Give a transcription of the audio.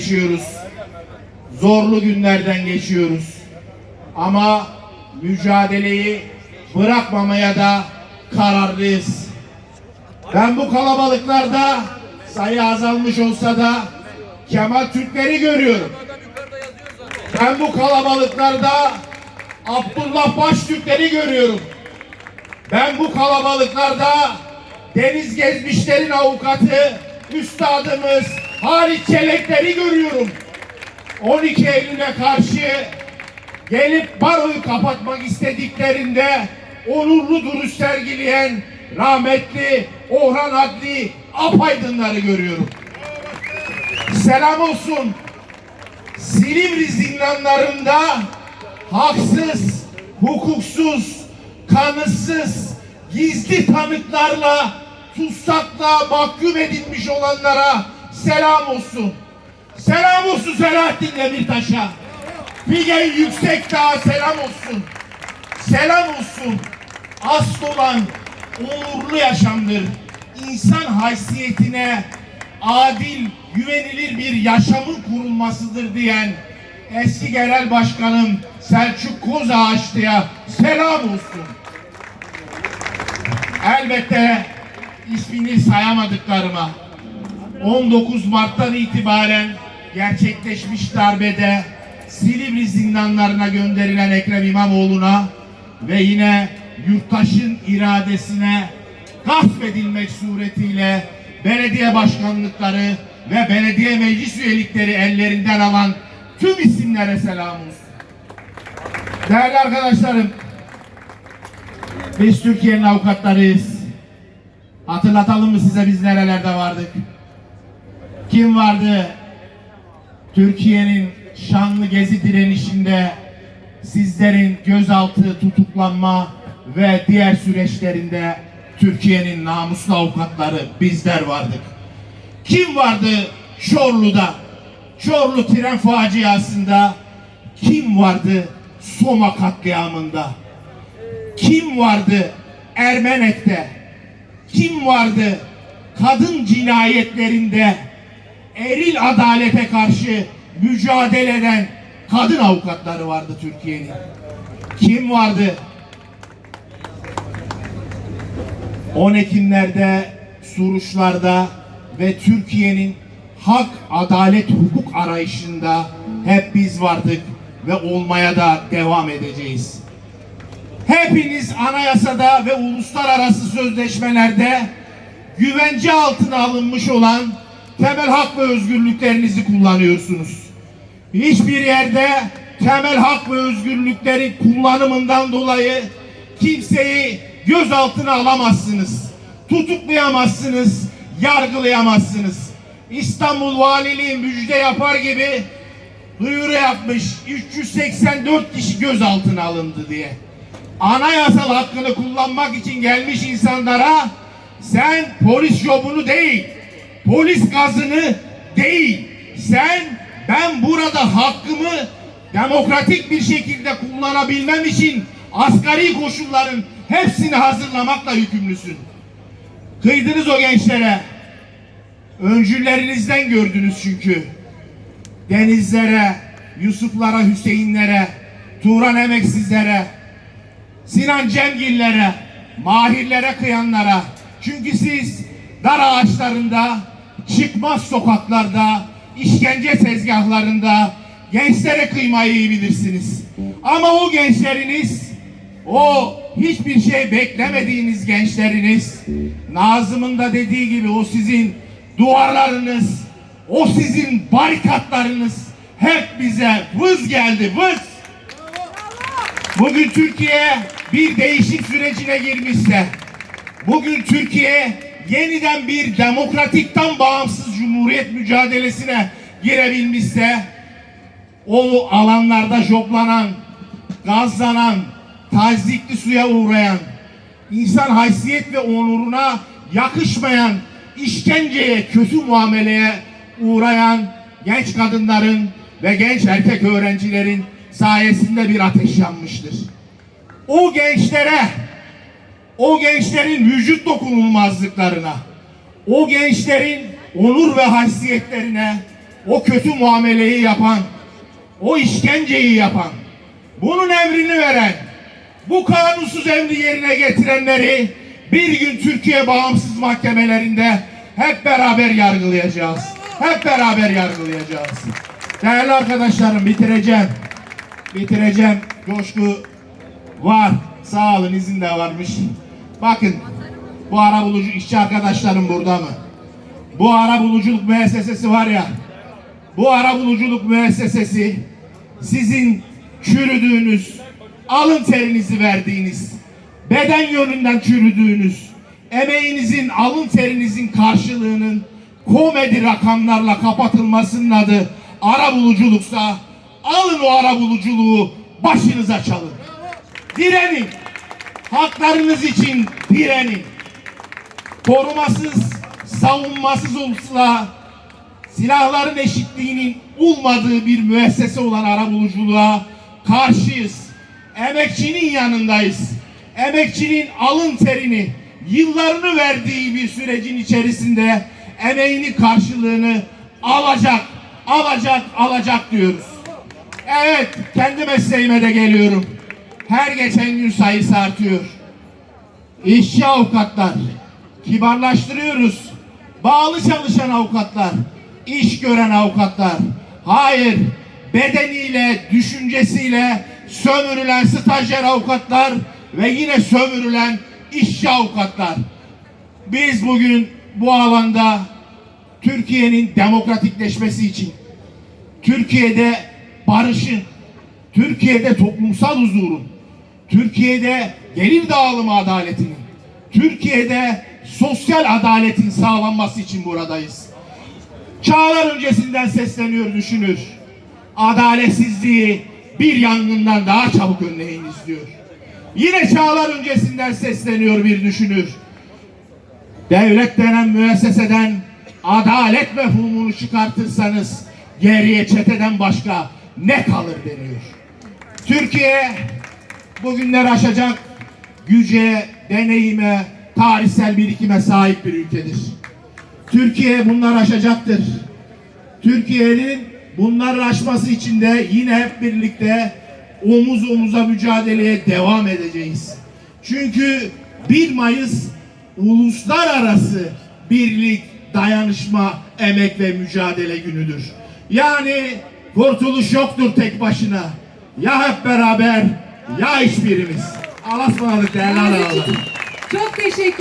geçiyoruz. Zorlu günlerden geçiyoruz. Ama mücadeleyi bırakmamaya da kararlıyız. Ben bu kalabalıklarda sayı azalmış olsa da Kemal Türkleri görüyorum. Ben bu kalabalıklarda Abdullah Baştürkleri görüyorum. Ben bu kalabalıklarda deniz gezmişlerin avukatı üstadımız Halit Çelekleri görüyorum. 12 Eylül'e karşı gelip baroyu kapatmak istediklerinde onurlu duruş sergileyen rahmetli Orhan Adli Apaydınları görüyorum. Selam olsun. Silivri zindanlarında haksız, hukuksuz, kanıtsız, gizli tanıklarla, tutsakla mahkum edilmiş olanlara selam olsun. Selam olsun Selahattin Demirtaş'a. Figen Yüksekdağ'a selam olsun. Selam olsun. Asıl olan onurlu yaşamdır. İnsan haysiyetine adil, güvenilir bir yaşamın kurulmasıdır diyen eski genel başkanım Selçuk Kozağaçlı'ya selam olsun. Elbette ismini sayamadıklarıma 19 Mart'tan itibaren gerçekleşmiş darbede Silivri zindanlarına gönderilen Ekrem İmamoğlu'na ve yine yurttaşın iradesine gasp edilmek suretiyle belediye başkanlıkları ve belediye meclis üyelikleri ellerinden alan tüm isimlere selam olsun. Değerli arkadaşlarım, biz Türkiye'nin avukatlarıyız. Hatırlatalım mı size biz nerelerde vardık? Kim vardı? Türkiye'nin şanlı gezi direnişinde sizlerin gözaltı, tutuklanma ve diğer süreçlerinde Türkiye'nin namuslu avukatları bizler vardık. Kim vardı Çorlu'da? Çorlu tren faciasında kim vardı Soma katliamında? Kim vardı Ermenek'te? Kim vardı kadın cinayetlerinde eril adalete karşı mücadele eden kadın avukatları vardı Türkiye'nin? Kim vardı? 10 Ekimlerde, Suruçlarda ve Türkiye'nin hak, adalet, hukuk arayışında hep biz vardık ve olmaya da devam edeceğiz. Hepiniz anayasada ve uluslararası sözleşmelerde güvence altına alınmış olan temel hak ve özgürlüklerinizi kullanıyorsunuz. Hiçbir yerde temel hak ve özgürlüklerin kullanımından dolayı kimseyi gözaltına alamazsınız. Tutuklayamazsınız, yargılayamazsınız. İstanbul Valiliği müjde yapar gibi duyuru yapmış 384 kişi gözaltına alındı diye. Anayasal hakkını kullanmak için gelmiş insanlara sen polis jobunu değil, polis gazını değil, sen ben burada hakkımı demokratik bir şekilde kullanabilmem için asgari koşulların hepsini hazırlamakla yükümlüsün. Kıydınız o gençlere. Öncüllerinizden gördünüz çünkü. Denizlere, Yusuflara, Hüseyinlere, Turan Emeksizlere, Sinan Cemgillere, Mahirlere kıyanlara. Çünkü siz dar ağaçlarında, çıkmaz sokaklarda, işkence tezgahlarında gençlere kıymayı iyi bilirsiniz. Ama o gençleriniz, o hiçbir şey beklemediğiniz gençleriniz, Nazım'ın da dediği gibi o sizin duvarlarınız, o sizin barikatlarınız hep bize vız geldi, vız. Bugün Türkiye bir değişim sürecine girmişse, bugün Türkiye yeniden bir demokratikten bağımsız cumhuriyet mücadelesine girebilmişse, o alanlarda joplanan, gazlanan, tazikli suya uğrayan, insan haysiyet ve onuruna yakışmayan, işkenceye, kötü muameleye uğrayan genç kadınların ve genç erkek öğrencilerin sayesinde bir ateş yanmıştır. O gençlere, o gençlerin vücut dokunulmazlıklarına, o gençlerin onur ve haysiyetlerine o kötü muameleyi yapan, o işkenceyi yapan, bunun emrini veren, bu kanunsuz emri yerine getirenleri bir gün Türkiye bağımsız mahkemelerinde hep beraber yargılayacağız. Hep beraber yargılayacağız. Değerli arkadaşlarım bitireceğim. Bitireceğim. Coşku var. Sağ olun izin de varmış. Bakın bu ara bulucu işçi arkadaşlarım burada mı? Bu ara buluculuk müessesesi var ya. Bu ara buluculuk müessesesi sizin çürüdüğünüz, alın terinizi verdiğiniz, beden yönünden çürüdüğünüz, emeğinizin, alın terinizin karşılığının komedi rakamlarla kapatılmasının adı ara buluculuksa alın o ara buluculuğu başınıza çalın. Direnin. Haklarınız için direnin. Korumasız, savunmasız olsa silahların eşitliğinin olmadığı bir müessese olan arabuluculuğa karşıyız. Emekçinin yanındayız. Emekçinin alın terini, yıllarını verdiği bir sürecin içerisinde emeğinin karşılığını alacak, alacak, alacak diyoruz. Evet, kendi mesleğime de geliyorum. Her geçen gün sayısı artıyor. İşçi avukatlar, kibarlaştırıyoruz. Bağlı çalışan avukatlar, iş gören avukatlar. Hayır, bedeniyle, düşüncesiyle sömürülen stajyer avukatlar ve yine sömürülen işçi avukatlar. Biz bugün bu alanda Türkiye'nin demokratikleşmesi için, Türkiye'de barışın, Türkiye'de toplumsal huzurun, Türkiye'de gelir dağılımı adaletinin, Türkiye'de sosyal adaletin sağlanması için buradayız. Çağlar öncesinden sesleniyor düşünür. Adaletsizliği bir yangından daha çabuk önleyiniz diyor. Yine çağlar öncesinden sesleniyor bir düşünür. Devlet denen müesseseden adalet mefhumunu çıkartırsanız geriye çeteden başka ne kalır deniyor. Türkiye bugünler aşacak güce, deneyime, tarihsel birikime sahip bir ülkedir. Türkiye bunlar aşacaktır. Türkiye'nin bunları aşması için de yine hep birlikte omuz omuza mücadeleye devam edeceğiz. Çünkü 1 Mayıs uluslararası birlik, dayanışma, emek ve mücadele günüdür. Yani kurtuluş yoktur tek başına. Ya hep beraber ya hiçbirimiz. Allah'a ısmarladık değerli için Çok teşekkür